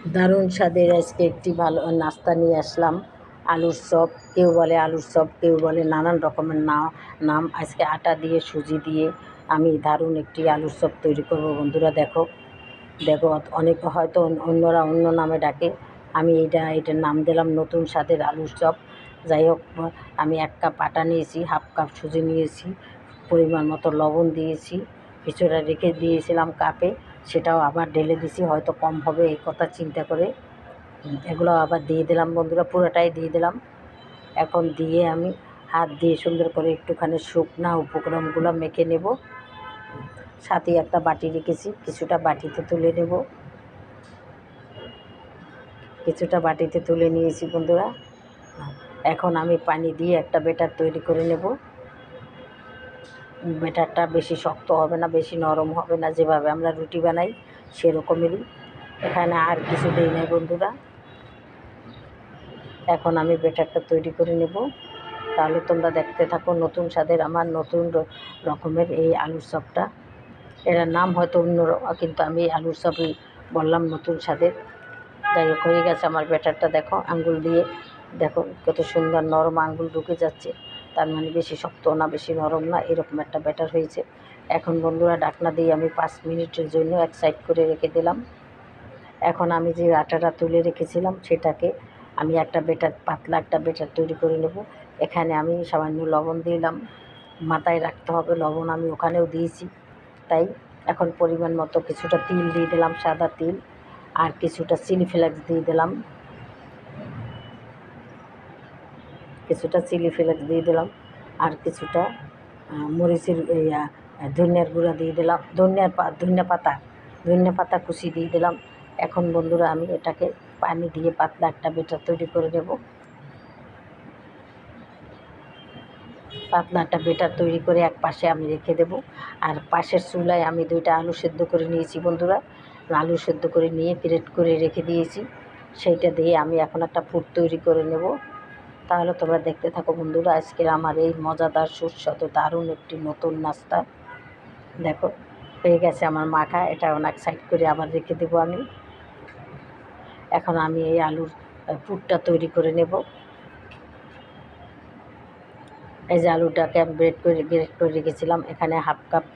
দারুণ স্বাদের আজকে একটি ভালো নাস্তা নিয়ে আসলাম। আলুর চপ, কেউ বলে আলুর চপ, কেউ বলে নানান রকমের না, নাম। আজকে আটা দিয়ে, সুজি দিয়ে আমি দারুণ একটি আলুর চপ তৈরি করব। বন্ধুরা দেখো দেখো, অনেক হয়তো অন্যরা অন্য নামে ডাকে। আমি এটা এটার নাম দিলাম নতুন স্বাদের আলুর চপ। যাই হোক, আমি এক কাপ আটা নিয়েছি, হাফ কাপ সুজি নিয়েছি, পরিমাণ মতো লবণ দিয়েছি কিছুটা রেখে দিয়েছিলাম কাপে। সেটাও আবার ঢেলে দিছি, হয়তো কম হবে এই কথা চিন্তা করে। এগুলো আবার দিয়ে দিলাম বন্ধুরা, পুরোটাই দিয়ে দিলাম। এখন দিয়ে আমি হাত দিয়ে সুন্দর করে একটুখানি শুকনা উপকরণগুলো মেখে নেব। সাথে একটা বাটি রেখেছি, কিছুটা বাটিতে তুলে নেব। কিছুটা বাটিতে তুলে নিয়েছি বন্ধুরা। এখন আমি পানি দিয়ে একটা বেটার তৈরি করে নেব। বেটারটা বেশি শক্ত হবে না, বেশি নরম হবে না, যেভাবে আমরা রুটি বানাই সেরকমেরই। এখানে আর কিছু দিই নাই বন্ধুরা। এখন আমি ব্যাটারটা তৈরি করে নেব। তাহলে তোমরা দেখতে থাকো নতুন স্বাদের আমার নতুন রকমের এই আলুর চপটা। এটার নাম হয়তো অন্য কিন্তু আমি আলুর চপই বললাম নতুন স্বাদের। যাই হোক, হয়ে গেছে আমার ব্যাটারটা। দেখো, আঙ্গুল দিয়ে দেখো কত সুন্দর নরম আঙ্গুল ঢুকে যাচ্ছে। তার মানে বেশি শক্ত না, বেশি নরম না, এরকম একটা ব্যাটার হয়েছে। এখন বন্ধুরা ডাকনা দিয়ে আমি পাঁচ মিনিটের জন্য এক সাইড করে রেখে দিলাম। এখন আমি যে আটাটা তুলে রেখেছিলাম সেটাকে আমি একটা বেটার পাতলা একটা বেটার তৈরি করে নেব। এখানে আমি সামান্য লবণ দিলাম। মাথায় রাখতে হবে, লবণ আমি ওখানেও দিয়েছি। তাই এখন পরিমাণ মতো কিছুটা তিল দিয়ে দিলাম, সাদা তিল, আর কিছুটা চিলি ফ্লেক্স দিয়ে দিলাম। কিছুটা চিলি ফ্লেক্স দিয়ে দিলাম আর কিছুটা মরিচের আহ, ধনিয়ার গুঁড়া দিয়ে দিলাম। ধনিয়ার পা ধনিয়া পাতা ধনিয়া পাতা কুচি দিয়ে দিলাম। এখন বন্ধুরা আমি এটাকে পানি দিয়ে পাতলা একটা বেটার তৈরি করে নেব। পাতলা একটা বেটার তৈরি করে এক পাশে আমি রেখে দেব। আর পাশের চুলায় আমি দুইটা আলু সেদ্ধ করে নিয়েছি বন্ধুরা। আলু সেদ্ধ করে নিয়ে গ্রেট করে রেখে দিয়েছি। সেইটা দিয়ে আমি এখন একটা ফুড তৈরি করে নেব। তাহলে তোমরা দেখতে থাকো বন্ধুরা, আজকের আমার এই মজাদার, সুস্বাদু, দারুণ একটি নতুন নাস্তা। দেখো, পেয়ে গেছে আমার মাখা, এটা অনেক সাইড করে আবার রেখে দেবো আমি। এখন আমি এই আলুর পুরটা তৈরি করে নেব। এই যে আলুটাকে আমি ব্রেড করে গ্রেড করে রেখেছিলাম। এখানে হাফ কাপ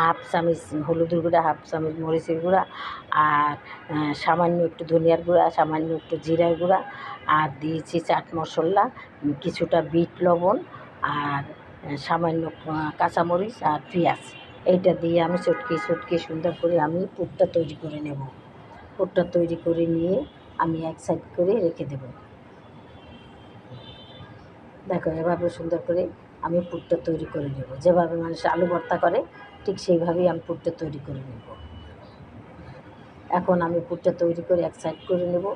হাফ চামচ হলুদের গুঁড়া হাফ চামচ মরিচের গুঁড়া আর সামান্য একটু ধনিয়ার গুঁড়া, সামান্য একটু জিরার গুঁড়া আর দিয়েছি চাট মশলা, কিছুটা বিট লবণ আর সামান্য কাঁচামরিচ আর পেঁয়াজ। এইটা দিয়ে আমি চটকি চটকি সুন্দর করে আমি পুরটা তৈরি করে নেব। পুরটা তৈরি করে নিয়ে আমি এক সাইড করে রেখে দেবো। দেখো, এভাবে সুন্দর করে আমি পুরটা তৈরি করে নেব। যেভাবে মানুষ আলু ভর্তা করে, ঠিক সেইভাবেই আমি পুরটা তৈরি করে নেব। এখন আমি পুরটা তৈরি করে এক সাইড করে নেব।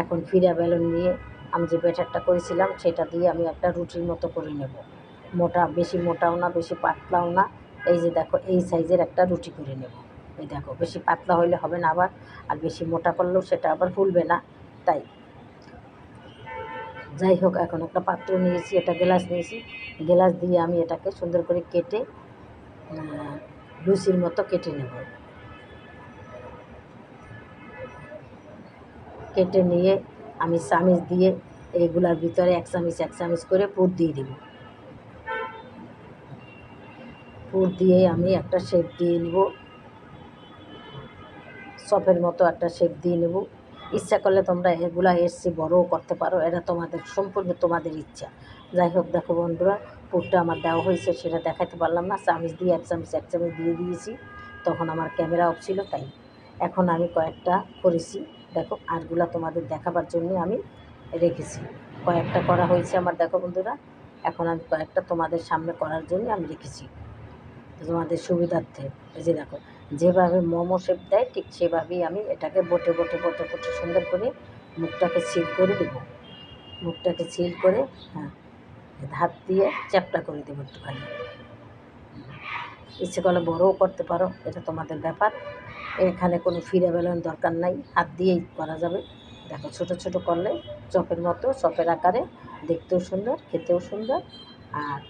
এখন ফিরা বেলুন নিয়ে আমি যে ব্যাটারটা করেছিলাম, সেটা দিয়ে আমি একটা রুটির মতো করে নেব। মোটা, বেশি মোটাও না, বেশি পাতলাও না। এই যে দেখো, এই সাইজের একটা রুটি করে নেব। এই দেখো, বেশি পাতলা হলে হবে না আবার, আর বেশি মোটা করলেও সেটা আবার ফুলবে না। তাই যাই হোক, এখন একটা পাত্র নিয়েছি, একটা গ্লাস নিয়েছি। গ্লাস দিয়ে আমি এটাকে সুন্দর করে কেটে লুচির মতো কেটে নেব। কেটে নিয়ে আমি চামিচ দিয়ে এইগুলার ভিতরে এক চামিচ এক চামিচ করে পুর দিয়ে দেব। পুর দিয়ে আমি একটা শেপ দিয়ে নেব। চপের মতো একটা শেপ দিয়ে নেব। ইচ্ছা করলে তোমরা এগুলা এসছি বড়ও করতে পারো, এটা তোমাদের সম্পূর্ণ তোমাদের ইচ্ছা। যাই হোক, দেখো বন্ধুরা, পুরটা আমার দেওয়া হয়েছে, সেটা দেখাতে পারলাম না, চামিচ দিয়ে, এক চামিচ এক চামিচ দিয়ে দিয়েছি, তখন আমার ক্যামেরা অফ ছিল তাই। এখন আমি কয়েকটা করেছি, দেখো, আরগুলা তোমাদের দেখাবার জন্য আমি রেখেছি। কয়েকটা করা হয়েছে আমার, দেখো বন্ধুরা, এখন আমি কয়েকটা তোমাদের সামনে করার জন্য আমি রেখেছি, তোমাদের সুবিধার্থে। এই যে দেখো যেভাবে মোমো শেপ দেয়, ঠিক সেভাবেই আমি এটাকে বটে বটে বটে বটে সুন্দর করে মুখটাকে সিল করে দেবো। মুখটাকে সিল করে হ্যাঁ হাত দিয়ে চ্যাপটা করে দেবো একটুখানি। ইচ্ছে করলে বড়ও করতে পারো, এটা তোমাদের ব্যাপার। এখানে কোনো ফিরে বেলন দরকার নাই, হাত দিয়েই করা যাবে। দেখো, ছোট ছোট করলে চপের মতো, চপের আকারে, দেখতেও সুন্দর, খেতেও সুন্দর, আর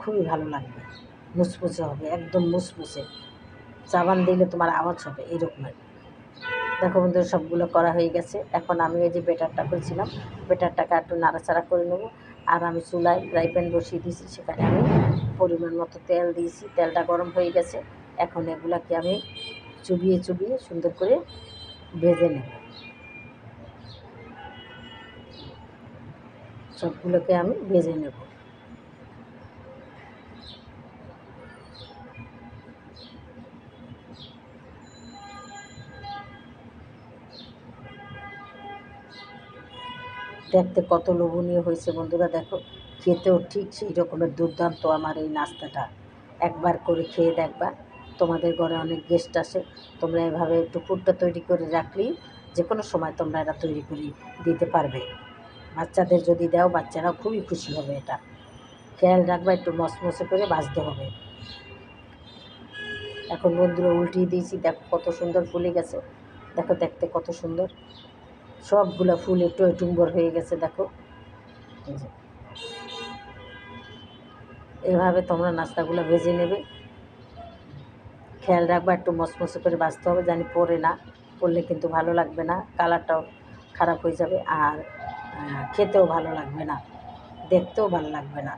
খুবই ভালো লাগবে। মুচমুচে হবে, একদম মুচমুচে। চাবান দিলে তোমার আওয়াজ হবে এইরকমের দেখো বন্ধুরা, সবগুলো করা হয়ে গেছে। এখন আমি ওই যে বেটারটা করেছিলাম বেটারটাকে একটু নাড়াচাড়া করে নেব। আর আমি চুলায় ফ্রাই প্যান বসিয়ে দিয়েছি, সেখানে আমি পরিমাণ মতো তেল দিয়েছি। তেলটা গরম হয়ে গেছে, এখন এগুলাকে আমি চুবিয়ে চুবিয়ে সুন্দর করে ভেজে নেব। সবগুলোকে আমি ভেজে নেব। দেখতে কত লোভনীয় হয়েছে বন্ধুরা, দেখো, খেতেও ঠিক সেই রকমের দুর্দান্ত আমার এই নাস্তাটা। একবার করে খেয়ে দেখবা, তোমাদের ঘরে অনেক গেস্ট আসে, তোমরা এভাবে একটু ফুডটা তৈরি করে রাখলেই যে কোনো সময় তোমরা এটা তৈরি করে দিতে পারবে। বাচ্চাদের যদি দাও, বাচ্চারাও খুবই খুশি হবে এটা। খেয়াল রাখবা, একটু মসমসে করে ভাজতে হবে। এখন বন্ধুরা উল্টিয়ে দিয়েছি, দেখো কত সুন্দর ফুলে গেছে। দেখো দেখতে কত সুন্দর। সবগুলো ফুল একটু টুম্বর হয়ে গেছে, দেখো। এভাবে তোমরা নাস্তাগুলো ভেজে নেবে। খেয়াল রাখবা, একটু মসমসে করে বাঁচতে হবে, জানি পরে না। পরলে কিন্তু ভালো লাগবে না, কালারটাও খারাপ হয়ে যাবে আর খেতেও ভালো লাগবে না, দেখতেও ভালো লাগবে না।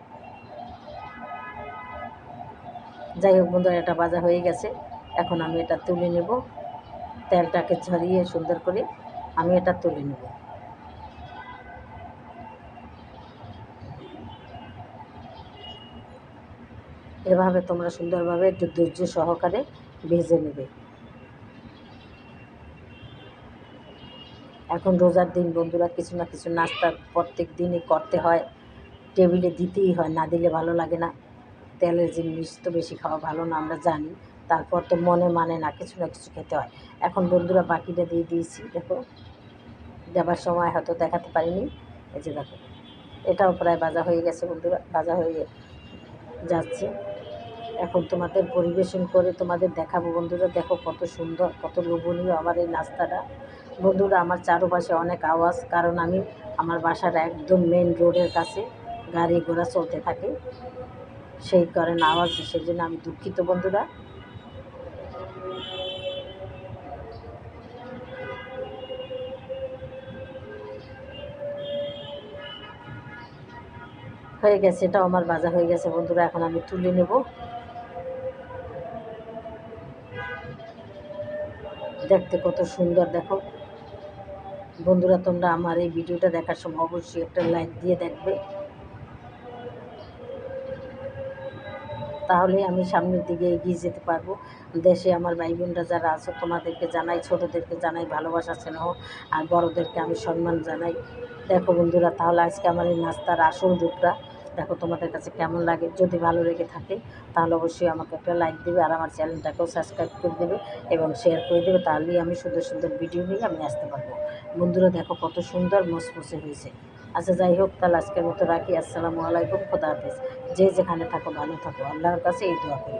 যাই হোক বন্ধুরা, এটা ভাজা হয়ে গেছে। এখন আমি এটা তুলে নেব। তেলটাকে ঝরিয়ে সুন্দর করে আমি এটা তুলে নেব। এভাবে তোমরা সুন্দরভাবে ধৈর্য সহকারে ভেজে নেবে। এখন রোজার দিন বন্ধুরা, কিছু না কিছু নাস্তা প্রত্যেক দিনই করতে হয়। টেবিলে দিতেই হয়, না দিলে ভালো লাগে না। তেলের জিনিস তো বেশি খাওয়া ভালো না, আমরা জানি। তারপর তো মনে মানে না, কিছু না কিছু খেতে হয়। এখন বন্ধুরা, বাকিটা দিয়ে দিয়েছি, দেখো। যাবার সময় হয়তো দেখাতে পারিনি। এই যে দেখো, এটাও প্রায় বাজা হয়ে গেছে বন্ধুরা, বাজা হয়ে যাচ্ছে। এখন তোমাদের পরিবেশন করে তোমাদের দেখাবো বন্ধুরা, দেখো কত সুন্দর, কত লোভনীয় আমার এই নাস্তাটা। বন্ধুরা, আমার চারপাশে অনেক আওয়াজ, কারণ আমি আমার বাসার একদম মেন রোডের কাছে গাড়ি ঘোড়া চলতে থাকে। সেই কারণে আওয়াজ, সেই জন্য আমি দুঃখিত বন্ধুরা। হয়ে গেছে, এটাও আমার ভাজা হয়ে গেছে বন্ধুরা, এখন আমি তুলে নেব। দেখতে কত সুন্দর, দেখো। বন্ধুরা, তোমরা আমার এই ভিডিওটা দেখার সময় অবশ্যই একটা লাইক দিয়ে দেখবে। তাহলে আমি সামনের দিকে এগিয়ে যেতে পারব। দেশে আমার ভাই বোনরা যারা আছে, তোমাদেরকে জানাই, ছোটোদেরকে জানাই ভালোবাসা, স্নেহ আর বড়োদেরকে আমি সম্মান জানাই। দেখো বন্ধুরা, তাহলে আজকে আমার এই নাস্তার আসল রূপটা দেখো তোমাদের কাছে কেমন লাগে? যদি ভালো লেগে থাকে, তাহলে অবশ্যই আমাকে একটা লাইক দেবে আর আমার চ্যানেলটাকেও সাবস্ক্রাইব করে দেবে এবং শেয়ার করে দেবে। তাহলেই আমি সুন্দর সুন্দর ভিডিও নিয়ে আমি আসতে পারব। বন্ধুরা দেখো কত সুন্দর মসমসে হয়েছে। আচ্ছা যাই হোক, তাহলে আজকের মতো রাখি। আসসালামু আলাইকুম, খোদা হাফিজ। যে যেখানে থাকো, ভালো থাকো। আল্লাহর কাছে এই দোয়া করি।